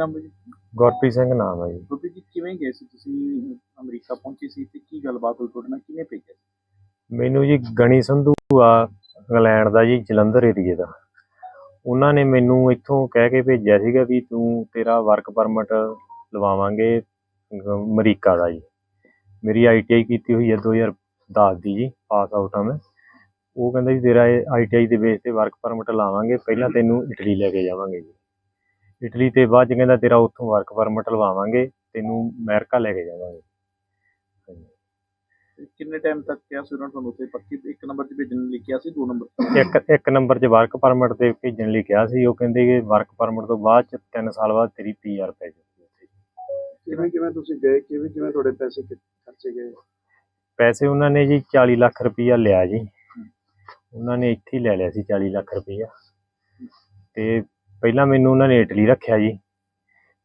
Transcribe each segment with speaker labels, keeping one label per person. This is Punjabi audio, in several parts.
Speaker 1: ਨਾਮ ਹੈ ਜੀ?
Speaker 2: ਗੁਰਪ੍ਰੀਤ ਸਿੰਘ ਨਾਮ ਹੈ ਜੀ।
Speaker 1: ਗੁਰਪ੍ਰੀਤ ਜੀ ਕਿਵੇਂ ਗਏ ਸੀ ਤੁਸੀਂ ਅਮਰੀਕਾ ਪਹੁੰਚੇ ਸੀ ਤੇ ਕੀ ਗੱਲਬਾਤ ਹੋਈ ਤੁਹਾਡੇ ਨਾਲ? ਕਿਹਨੇ ਭੇਜਿਆ
Speaker 2: ਮੈਨੂੰ ਜੀ ਗਣੀ ਸੰਧੂ ਆ ਇੰਗਲੈਂਡ ਦਾ ਜੀ ਜਲੰਧਰ ਏਰੀਏ ਦਾ। ਉਹਨਾਂ ਨੇ ਮੈਨੂੰ ਇੱਥੋਂ ਕਹਿ ਕੇ ਭੇਜਿਆ ਸੀਗਾ ਵੀ ਤੂੰ ਤੇਰਾ ਵਰਕ ਪਰਮਿਟ ਲਵਾਵਾਂਗੇ ਅਮਰੀਕਾ ਦਾ ਜੀ। ਮੇਰੀ ਆਈਟੀਆਈ ਕੀਤੀ ਹੋਈ ਹੈ 2010 ਦੀ ਜੀ ਪਾਸ ਆਊਟ ਆ ਮੈਂ। ਉਹ ਕਹਿੰਦਾ ਜੀ ਤੇਰਾ ਆਈਟੀਆਈ ਦੇ ਬੇਸ ਤੇ ਵਰਕ ਪਰਮਿਟ ਲਾਵਾਂਗੇ ਪਹਿਲਾਂ ਤੈਨੂੰ ਇਟਲੀ ਲੈ ਕੇ ਜਾਵਾਂਗੇ ਜੀ। ਇਟਲੀ ਤੇ ਬਾਅਦ ਚ ਕਹਿੰਦਾ ਤੇਰਾ ਉੱਥੋਂ ਵਰਕ ਪਰਮਿਟ ਲਵਾਵਾਂਗੇ ਤੈਨੂੰ ਅਮਰੀਕਾ ਲੈ ਕੇ ਜਾਵਾਂਗੇ।
Speaker 1: ਕਿੰਨੇ ਟਾਈਮ ਤੱਕ ਕਿਹਾ ਸੀ ਉਹਨਾਂ ਨੇ ਤੁਹਾਨੂੰ ਉੱਥੇ? ਪੱਕੀ ਇੱਕ ਨੰਬਰ ਤੇ ਭੇਜਣ ਲਈ ਕਿਹਾ ਸੀ ਦੋ ਨੰਬਰ
Speaker 2: ਇੱਕ ਇੱਕ ਨੰਬਰ 'ਚ ਵਰਕ ਪਰਮਿਟ ਤੇ ਭੇਜਣ ਲਈ ਕਿਹਾ ਸੀ ਉਹ ਕਹਿੰਦੇ ਕਿ ਵਰਕ ਪਰਮਿਟ ਤੋਂ ਬਾਅਦ ਚ 3 ਸਾਲ ਬਾਅਦ ਤੇਰੀ ਪੀਆਰ ਪੈ ਜਾਊਗੀ ਉੱਥੇ।
Speaker 3: ਕਿਵੇਂ ਕਿਵੇਂ ਤੁਸੀਂ ਗਏ? ਕਿਵੇਂ ਕਿਵੇਂ ਤੁਹਾਡੇ ਪੈਸੇ ਖਰਚੇ ਗਏ?
Speaker 2: ਪੈਸੇ ਉਹਨਾਂ ਨੇ ਜੀ 40 ਲੱਖ ਰੁਪਈਆ ਲਿਆ ਜੀ। ਉਹਨਾਂ ਨੇ ਇੱਥੇ ਹੀ ਲੈ ਲਿਆ ਸੀ 40 ਲੱਖ ਰੁਪਈਆ। ਤੇ ਪਹਿਲਾਂ ਮੈਨੂੰ ਉਹਨਾਂ ਨੇ ਇਟਲੀ ਰੱਖਿਆ ਜੀ।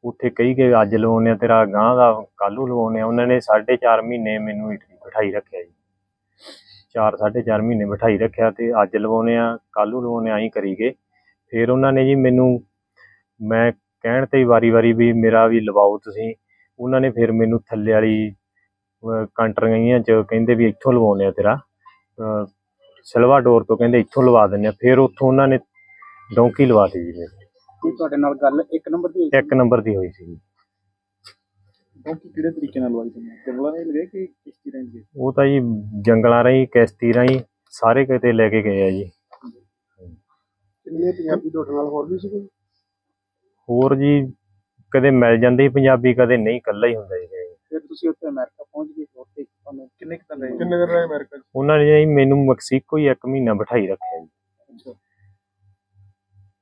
Speaker 2: ਉੱਥੇ ਕਹੀ ਕਿ ਅੱਜ ਲਵਾਉਂਦੇ ਆ ਤੇਰਾ ਗਾਂ ਦਾ ਕੱਲ੍ਹ ਨੂੰ ਲਵਾਉਂਦੇ ਆ ਉਹਨਾਂ ਨੇ 4.5 ਮਹੀਨੇ ਮੈਨੂੰ ਇਟਲੀ ਬਿਠਾਈ ਰੱਖਿਆ ਜੀ। 4 4.5 ਮਹੀਨੇ ਬਿਠਾਈ ਰੱਖਿਆ ਤੇ ਅੱਜ ਲਵਾਉਂਦੇ ਆ ਕੱਲ੍ਹ ਨੂੰ ਲਵਾਉਂਦੇ ਆ ਕਰੀ ਗਏ। ਫਿਰ ਉਹਨਾਂ ਨੇ ਜੀ ਮੈਨੂੰ, ਮੈਂ ਕਹਿਣ ਤੇ ਵਾਰੀ-ਵਾਰੀ ਵੀ ਮੇਰਾ ਵੀ ਲਵਾਓ ਤੁਸੀਂ। ਉਹਨਾਂ ਨੇ ਫਿਰ ਮੈਨੂੰ ਥੱਲੇ ਵਾਲੀ, ਅਹ ਕੰਟਰੀਆਂ ਚ ਕਹਿੰਦੇ ਵੀ ਇੱਥੋਂ ਲਵਾਉਂਦੇ ਆ ਤੇਰਾ। ਸਿਲਵਾਡੋਰ ਤੋਂ ਕਹਿੰਦੇ ਇੱਥੋਂ ਲਵਾ ਦਿੰਦੇ ਆ ਫਿਰ ਉੱਥੋਂ ਉਹਨਾਂ ਨੇ ਡੌਂਕੀ ਲਵਾਤੀ ਜੀ ਮੇਰੀ
Speaker 1: ਕੀ ਤੁਹਾਡੇ ਨਾਲ ਗੱਲ ਇੱਕ ਨੰਬਰ ਦੀ ਹੋਈ
Speaker 2: ਇੱਕ ਨੰਬਰ ਦੀ ਹੋਈ ਸੀ
Speaker 1: ਕਿ ਕਿਹੜੇ ਤਰੀਕੇ ਨਾਲ ਲਵਾਈ ਤੁਹਾਨੂੰ ਜੰਗਲਾਂ ਨੇ ਲਗੇ ਕਿ ਕਿਸ਼ਤੀ ਰਾਹੀਂ ਗਏ?
Speaker 2: ਉਹ ਤਾਂ ਜੀ ਜੰਗਲਾਂ ਰਾਹੀਂ ਕਿਸ਼ਤੀ ਰਾਹੀਂ ਸਾਰੇ ਕਿਤੇ ਲੈ ਕੇ ਗਏ ਆ ਜੀ।
Speaker 3: ਕਿੰਨੇ ਪੰਜਾਬੀ ਤੁਹਾਡੇ ਨਾਲ? ਹੋਰ ਵੀ ਸੀਗੇ?
Speaker 2: ਹੋਰ ਜੀ ਕਦੇ ਮਿਲ ਜਾਂਦੇ ਪੰਜਾਬੀ ਕਦੇ ਨਹੀਂ ਇਕੱਲਾ ਹੀ ਹੁੰਦਾ ਜੀ।
Speaker 1: ਫਿਰ ਤੁਸੀਂ ਉੱਥੇ ਅਮਰੀਕਾ ਪਹੁੰਚ ਗਏ ਉੱਥੇ ਤੁਹਾਨੂੰ ਕਿੰਨੇ ਕਿੰਨੇ ਦਿਨ ਰਹੇ ਅਮਰੀਕਾ
Speaker 2: ਉਹਨਾਂ ਨੇ ਜੀ ਮੈਨੂੰ ਮੈਕਸੀਕੋ ਹੀ ਇੱਕ ਮਹੀਨਾ ਬਿਠਾਈ ਰੱਖਿਆ ਜੀ।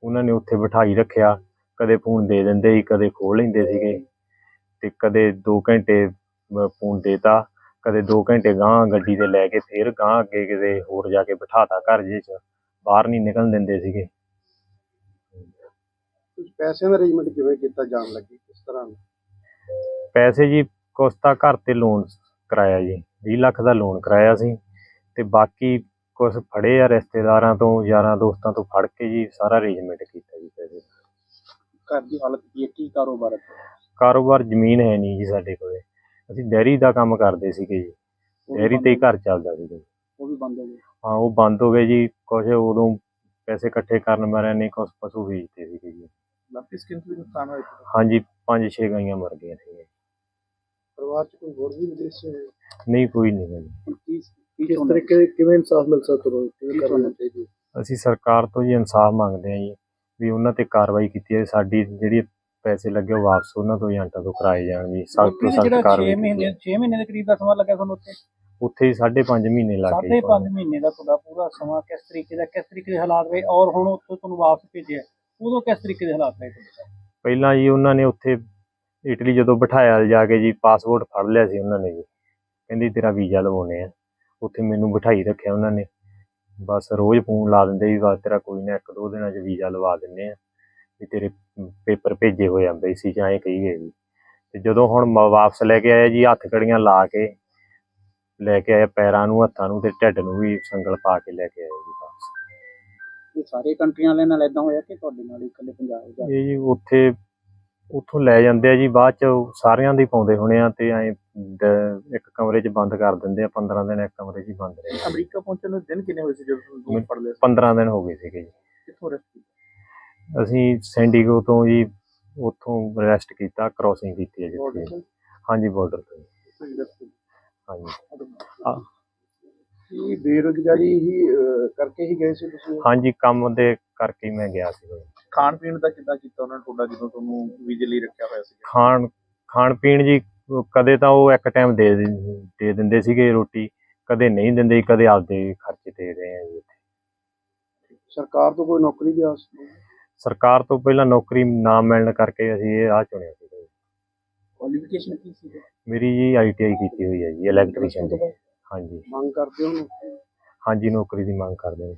Speaker 2: ਉਹਨਾਂ ਨੇ ਉੱਥੇ ਬਿਠਾਈ ਰੱਖਿਆ ਕਦੇ ਫੋਨ ਦੇ ਦਿੰਦੇ ਸੀ ਕਦੇ ਖੋਲ ਲੈਂਦੇ ਸੀਗੇ ਤੇ ਕਦੇ 2 ਘੰਟੇ ਫੋਨ ਦੇਤਾ ਕਦੇ 2 ਘੰਟੇ ਗਾਂ ਗੱਡੀ ਤੇ ਲੈ ਕੇ ਫੇਰ ਗਾਂ ਅੱਗੇ ਕਿਤੇ ਹੋਰ ਜਾ ਕੇ ਬਿਠਾਤਾ ਘਰ ਜੇ ਚ ਬਾਹਰ ਨਹੀਂ ਨਿਕਲਣ ਦਿੰਦੇ ਸੀਗੇ।
Speaker 3: ਦਾ ਅਰੇਂਜਮੈਂਟ ਕਿਵੇਂ ਕੀਤਾ ਜਾਣ ਲੱਗੀ ਕਿਸ ਤਰ੍ਹਾਂ?
Speaker 2: ਪੈਸੇ ਜੀ ਕੁਛ ਤਾਂ ਘਰ ਤੇ ਲੋਨ ਕਰਾਇਆ ਜੀ 20 ਲੱਖ ਦਾ ਲੋਨ ਕਰਾਇਆ ਸੀ ਤੇ ਬਾਕੀ ਕੁਛ ਫੜੇ ਆ ਰਿਸ਼ਤੇਦਾਰਾਂ ਤੋਂ ਯਾਰਾਂ ਦੋਸਤਾਂ ਤੋਂ ਫੜ ਕੇ ਜੀ ਸਾਰਾ ਅਰੇਂਜਮੈਂਟ ਕੀਤਾ ਜੀ ਪੈਸੇ ਦਾ।
Speaker 1: ਘਰ ਦੀ ਹਾਲਤ ਕੀ ਹੈ? ਕੀ ਕਾਰੋਬਾਰ ਹੈ?
Speaker 2: ਕਾਰੋਬਾਰ ਜ਼ਮੀਨ ਹੈ ਨਹੀਂ ਜੀ ਸਾਡੇ ਕੋਲੇ। ਅਸੀਂ ਡੈਰੀ ਦਾ ਕੰਮ ਕਰਦੇ ਸੀਗੇ ਜੀ। ਡੈਰੀ ਤੇ ਹੀ ਘਰ ਚੱਲਦਾ ਸੀਗਾ ਜੀ।
Speaker 1: ਉਹ ਵੀ ਬੰਦ ਹੋ ਗਏ
Speaker 2: ਹਾਂ ਉਹ ਬੰਦ ਹੋ ਗਏ ਜੀ। ਕੁਛ ਉਦੋਂ ਪੈਸੇ ਇਕੱਠੇ ਕਰਨ ਮਾਰਿਆਂ ਨੇ ਕੁਛ ਪਸ਼ੂ ਵੇਚਦੇ ਸੀਗੇ ਜੀ।
Speaker 1: ਲਾਪੀ ਸਕਿਨ ਵੀ ਨੁਕਸਾਨ ਹੋਇਆ ਸੀ।
Speaker 2: ਹਾਂਜੀ ਪੰਜ ਛੇ ਗਾਈਆਂ ਮਰ ਗਈਆਂ ਸੀ
Speaker 3: ਪਰਿਵਾਰ ਚ ਕੋਈ ਹੋਰ ਵੀ ਵਿਦੇਸ਼
Speaker 2: ਨਹੀਂ ਕੋਈ ਨਹੀਂ ਗਾ ਜੀ।
Speaker 1: ਹੁਣ ਕੀ ਕੀ
Speaker 3: ਕਿਸ? ਤਰੀਕੇ ਕਿਵੇਂ ਇਨਸਾਫ ਮਿਲ ਸਕਦਾ ਤੁਹਾਨੂੰ ਕਿਵੇਂ
Speaker 1: ਕੀ
Speaker 3: ਕਰਨਾ ਚਾਹੀਦਾ
Speaker 2: ਅਸੀਂ ਸਰਕਾਰ ਤੋਂ ਜੀ ਇਨਸਾਫ ਮੰਗਦੇ ਹਾਂ ਜੀ ਵੀ ਉਹਨਾਂ ਤੇ ਕਾਰਵਾਈ ਕੀਤੀ ਜਾਵੇ ਸਾਡੀ ਜਿਹੜੀ ਪੈਸੇ ਲੱਗੇ ਉਹ ਵਾਪਸ ਉਹਨਾਂ ਤੋਂ ਏਜੰਟਾਂ ਤੋਂ ਕਰਾਏ ਜਾਣ ਜੀ ਸਖਤ ਤੋਂ ਸਖਤ
Speaker 4: 6
Speaker 2: ਕਾਰਵਾਈ ਕੀਤੀ
Speaker 4: ਮਹੀਨੇ
Speaker 2: ਜਾਵੇ।
Speaker 4: 6 ਮਹੀਨੇ ਦੇ ਕਰੀਬ ਦਾ ਸਮਾਂ ਲੱਗਿਆ ਤੁਹਾਨੂੰ ਉੱਥੇ
Speaker 2: ਉੱਥੇ ਹੀ 5.5 ਮਹੀਨੇ ਲੱਗ ਗਏ
Speaker 4: ਸਾਢੇ
Speaker 2: ਜੀ
Speaker 4: ਪੰਜ ਮਹੀਨੇ ਦਾ ਤੁਹਾਡਾ ਪੂਰਾ ਸਮਾਂ ਕਿਸ ਤਰੀਕੇ ਦਾ ਕਿਸ ਤਰੀਕੇ ਦੇ ਹਾਲਾਤ ਰਹੇ ਔਰ ਹੁਣ ਉੱਥੋਂ ਤੁਹਾਨੂੰ ਵਾਪਸ ਭੇਜਿਆ ਉਦੋਂ ਕਿਸ ਤਰੀਕੇ ਦੇ ਹਾਲਾਤ ਰਹੇ ਤੁਹਾਡੇ?
Speaker 2: ਪਹਿਲਾਂ ਜੀ ਉਹਨਾਂ ਨੇ ਉੱਥੇ ਇਟਲੀ ਜਦੋਂ ਬਿਠਾਇਆ ਜਾ ਕੇ ਜੀ ਪਾਸਪੋਰਟ ਫੜ ਲਿਆ ਸੀ ਉਹਨਾਂ ਨੇ ਜੀ ਕਹਿੰਦੀ ਤੇਰਾ ਵੀਜ਼ਾ ਲਵਾਉਣੇ ਆ ਉੱਥੇ ਮੈਨੂੰ ਬਿਠਾਈ ਰੱਖਿਆ ਉਹਨਾਂ ਨੇ। ਬਸ ਰੋਜ਼ ਫੋਨ ਲਾ ਦਿੰਦੇ ਵੀ ਬਸ ਤੇਰਾ ਕੋਈ ਨਾ ਇੱਕ ਦੋ ਦਿਨਾਂ 'ਚ ਵੀਜ਼ਾ ਲਵਾ ਦਿੰਨੇ ਆ ਵੀ ਤੇਰੇ ਪੇਪਰ ਭੇਜੇ ਹੋਏ ਆ ਬੇਸੀ ਚ ਐਂ ਕਹੀ ਗਏ ਜੀ ਤੇ ਜਦੋਂ ਹੁਣ ਵਾਪਸ ਲੈ ਕੇ ਆਏ ਜੀ ਹੱਥ ਕੜੀਆਂ ਲਾ ਕੇ ਲੈ ਕੇ ਆਏ ਪੈਰਾਂ ਨੂੰ ਹੱਥਾਂ ਨੂੰ ਤੇ ਢਿੱਡ ਨੂੰ ਵੀ ਸੰਗਲ ਪਾ ਕੇ ਲੈ ਕੇ ਆਏ ਜੀ ਵਾਪਸ।
Speaker 1: ਇਹ ਸਾਰੇ ਕੰਟਰੀਆਂ ਵਾਲਿਆਂ ਨਾਲ ਇਦਾਂ ਹੋਇਆ ਕਿ ਤੁਹਾਡੇ ਨਾਲ ਇਕੱਲੇ ਪੰਜਾਬ ਦਾ?
Speaker 2: ਇਹ ਜੀ ਉੱਥੇ ਉੱਥੋਂ ਲੈ ਜਾਂਦੇ ਆ ਜੀ ਬਾਅਦ ਚ ਸਾਰਿਆਂ ਦੇ ਪਾਉਂਦੇ ਹੋਣੇ ਆ ਤੇ ਐ ਇੱਕ ਕਮਰੇ 'ਚ ਬੰਦ ਕਰ ਦਿੰਦੇ ਆ 15 ਦਿਨ ਇੱਕ ਕਮਰੇ 'ਚ ਹੀ ਬੰਦ ਰਹੇ
Speaker 1: ਅਮਰੀਕਾ ਪਹੁੰਚਣ ਨੂੰ ਦਿਨ ਕਿੰਨੇ ਹੋਏ ਸੀ ਜਦੋਂ ਤੁਸੀਂ ਫੜ ਲਿਆ ਸੀ?
Speaker 2: 15 ਦਿਨ ਹੋ ਗਏ ਸੀਗੇ ਜੀ।
Speaker 1: ਕਿੱਥੋਂ ਰੈਸਟ
Speaker 2: ਅਸੀਂ ਸੈਂਡੀਗੋ ਤੋਂ ਜੀ ਉੱਥੋਂ ਰੈਸਟ ਕੀਤਾ ਕ੍ਰੋਸਿੰਗ ਕੀਤੀ ਹੈ ਜੀ। ਹਾਂਜੀ ਬਾਰਡਰ ਤੋਂ ਹਾਂਜੀ।
Speaker 3: ਕੀ ਬੇਰੁਜ਼ਗਾਰੀ ਹੀ ਕਰਕੇ ਹੀ ਗਏ ਸੀ ਤੁਸੀਂ?
Speaker 2: ਹਾਂਜੀ ਕੰਮ ਦੇ ਕਰਕੇ ਮੈਂ ਗਿਆ ਸੀ।
Speaker 1: ਖਾਣ ਪੀਣ ਦਾ ਕਿੱਦਾਂ ਕੀਤਾ ਉਹਨਾਂ ਨੇ? ਤੁਹਾਡਾ ਜਦੋਂ ਤੁਹਾਨੂੰ ਵੀਜ਼ੇ ਲਈ ਰੱਖਿਆ ਹੋਇਆ ਸੀ
Speaker 2: ਖਾਣ ਖਾਣ ਪੀਣ ਜੀ ਕਦੇ ਤਾਂ ਉਹ ਇੱਕ ਟਾਈਮ ਦੇ ਦਿੰ- ਦਿੰਦੇ ਸੀਗੇ ਰੋਟੀ ਕਦੇ ਨਹੀਂ ਦਿੰਦੇ ਕਦੇ ਆਪਦੇ ਖਰਚੇ ਦੇ ਰਹੇ ਆ ਜੀ
Speaker 3: ਸਰਕਾਰ ਤੋਂ ਕੋਈ ਨੌਕਰੀ ਦੀ ਆਸ ਨਹੀਂ?
Speaker 2: ਸਰਕਾਰ ਤੋਂ ਪਹਿਲਾਂ ਨੌਕਰੀ ਨਾ ਮਿਲਣ ਕਰਕੇ ਅਸੀਂ ਇਹ ਰਾਹ ਚੁਣਿਆ ਸੀ।
Speaker 1: ਕੁਆਲੀਫਿਕੇਸ਼ਨ ਕੀ ਸੀ
Speaker 2: ਮੇਰੀ ਜੀ ਆਈਟੀਆਈ ਕੀਤੀ ਹੋਈ ਹੈ ਜੀ ਇਲੈਕਟ੍ਰੀਸ਼ੀਅਨ ਦੀ। ਹਾਂਜੀ।
Speaker 3: ਮੰਗ ਕਰਦੇ ਹੋ ਨੌਕਰੀ?
Speaker 2: ਹਾਂਜੀ ਨੌਕਰੀ ਦੀ ਮੰਗ ਕਰਦੇ ਹਾਂ